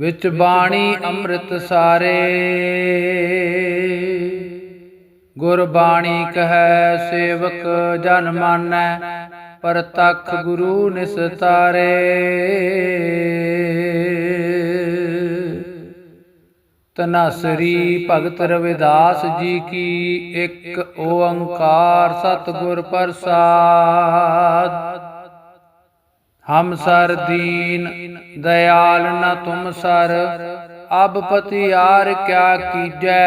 ਵਿੱਚ ਬਾਣੀ ਅੰਮ੍ਰਿਤ ਸਾਰੇ। ਗੁਰ ਬਾਣੀ ਕਹੈ, ਸੇਵਕ ਜਨ ਮਾਨੈ, ਪਰਤਖ ਗੁਰੂ ਨਿਸਤਾਰੇ। ਤਨਸਰੀ ਭਗਤ ਰਵਿਦਾਸ ਜੀ ਕੀ ਇੱਕ ਓੰਕਾਰ ਸਤਿਗੁਰ ਪ੍ਰਸਾਦ। ਹਮ ਸਰ ਦੀਨ, ਦਇਆਲ ਨ ਤੁਮ ਸਰ, ਅਬ ਪਤਿਆਰ ਕਿਆ ਕੀਜੈ?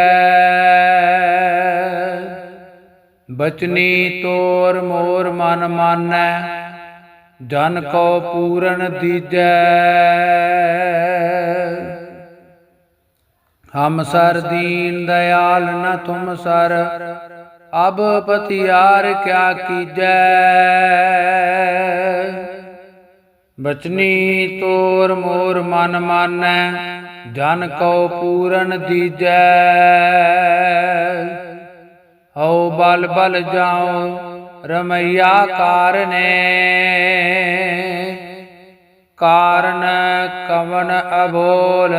ਬਚਨੀ ਤੋਰ ਮੋਰ ਮਨ ਮਾਨੈ, ਜਨ ਕੋ ਪੂਰਨ ਦੀਜੈ। ਹਮ ਸਰ ਦੀਨ, ਦਇਆਲ ਨ ਤੁਮ ਸਰ, ਅਬ ਪਤਿਆਰ ਕਿਆ ਕੀਜੈ? ਬਚਨੀ ਤੋਰ ਮੋਰ ਮਨ ਮਾਨੈ, ਜਨ ਕਉ ਪੂਰਨ ਦੀਜੈ। ਹਉ ਬਲ ਬਲ ਜਾਉ ਰਮਈਆ ਕਾਰਨੇ, ਕਾਰਨ ਕਵਨ ਅਬੋਲ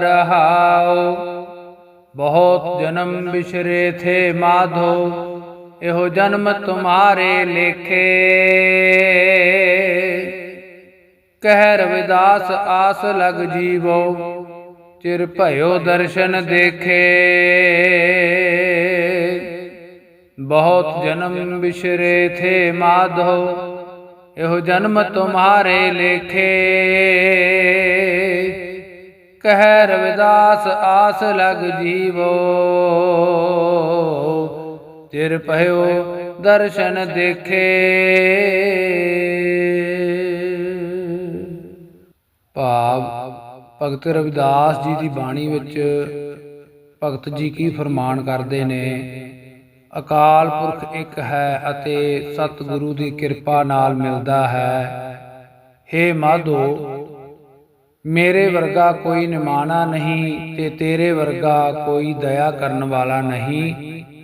ਰਹਾਉ। ਬਹੁਤ ਜਨਮ ਬਿਸ਼ਰੇ ਥੇ ਮਾਧੋ, ਇਹੋ ਜਨਮ ਤੁਮਾਰੇ ਲੇਖੇ। ਕਹਿ ਰਵਿਦਾਸ ਆਸ ਲਗ ਜੀਵੋ, ਚਿਰ ਭਇਓ ਦਰਸ਼ਨ ਦੇਖੇ। ਬਹੁਤ ਜਨਮ ਵਿਸ਼ਰੇ ਥੇ ਮਾਧੋ, ਇਹੋ ਜਨਮ ਤੁਮਾਰੇ ਲੇਖੇ। ਕਹਿ ਰਵਿਦਾਸ ਆਸ ਲਗ ਜੀਵੋ, ਚਿਰ ਪਹਿਓ ਦਰਸ਼ਨ ਦੇਖੇ। ਭਗਤ ਰਵਿਦਾਸ ਜੀ ਦੀ ਬਾਣੀ ਵਿੱਚ ਭਗਤ ਜੀ ਕੀ ਫਰਮਾਨ ਕਰਦੇ ਨੇ, ਅਕਾਲ ਪੁਰਖ ਇੱਕ ਹੈ ਅਤੇ ਸਤਿਗੁਰੂ ਦੀ ਕਿਰਪਾ ਨਾਲ ਮਿਲਦਾ ਹੈ। हे ਮਾਧੋ, ਮੇਰੇ ਵਰਗਾ ਕੋਈ ਨਿਮਾਣਾ ਨਹੀਂ ਤੇ ਤੇਰੇ ਵਰਗਾ ਕੋਈ ਦਇਆ ਕਰਨ ਵਾਲਾ ਨਹੀਂ।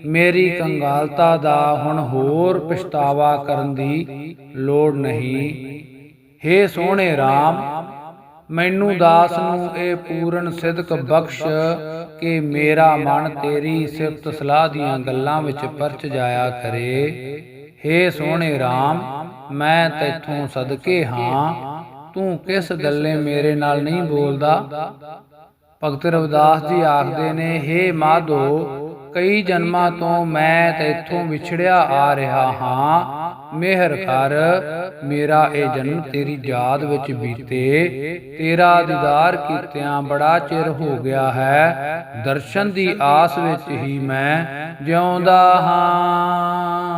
ਮੇਰੀ ਕੰਗਾਲਤਾ ਦਾ ਹੁਣ ਹੋਰ ਪਛਤਾਵਾ ਕਰਨ ਦੀ ਲੋੜ ਨਹੀਂ। हे ਸੋਹਣੇ RAM ਮੈਨੂੰ ਦਾਸ ਨੂੰ ਇਹ ਪੂਰਨ ਸਿਦਕ ਬਖਸ਼ ਕਿ ਮੇਰਾ ਮਨ ਤੇਰੀ ਸਿਫਤ ਸਲਾਹ ਦੀਆਂ ਗੱਲਾਂ ਵਿੱਚ ਪਰਚ ਜਾਇਆ ਕਰੇ। हे ਸੋਹਣੇ RAM ਮੈਂ ਤੈਥੋਂ ਸਦਕੇ ਹਾਂ। ਤੂੰ ਕਿਸ ਗੱਲੇ ਮੇਰੇ ਨਾਲ ਨਹੀਂ ਬੋਲਦਾ? ਭਗਤ ਰਵਿਦਾਸ ਜੀ ਆਖਦੇ ਨੇ हे ਮਾਧੋ ਕਈ ਜਨਮਾਂ ਤੋਂ ਮੈਂ ਤੈਥੋਂ ਵਿਛੜਿਆ ਆ ਰਿਹਾ ਹਾਂ। ਮਿਹਰ ਕਰ, ਮੇਰਾ ਇਹ ਜਨਮ ਤੇਰੀ ਯਾਦ ਵਿੱਚ ਬੀਤੇ। ਤੇਰਾ ਦੀਦਾਰ ਕੀਤਿਆਂ ਬੜਾ ਚਿਰ ਹੋ ਗਿਆ ਹੈ। ਦਰਸ਼ਨ ਦੀ ਆਸ ਵਿੱਚ ਹੀ ਮੈਂ ਜਿਉਂਦਾ ਹਾਂ।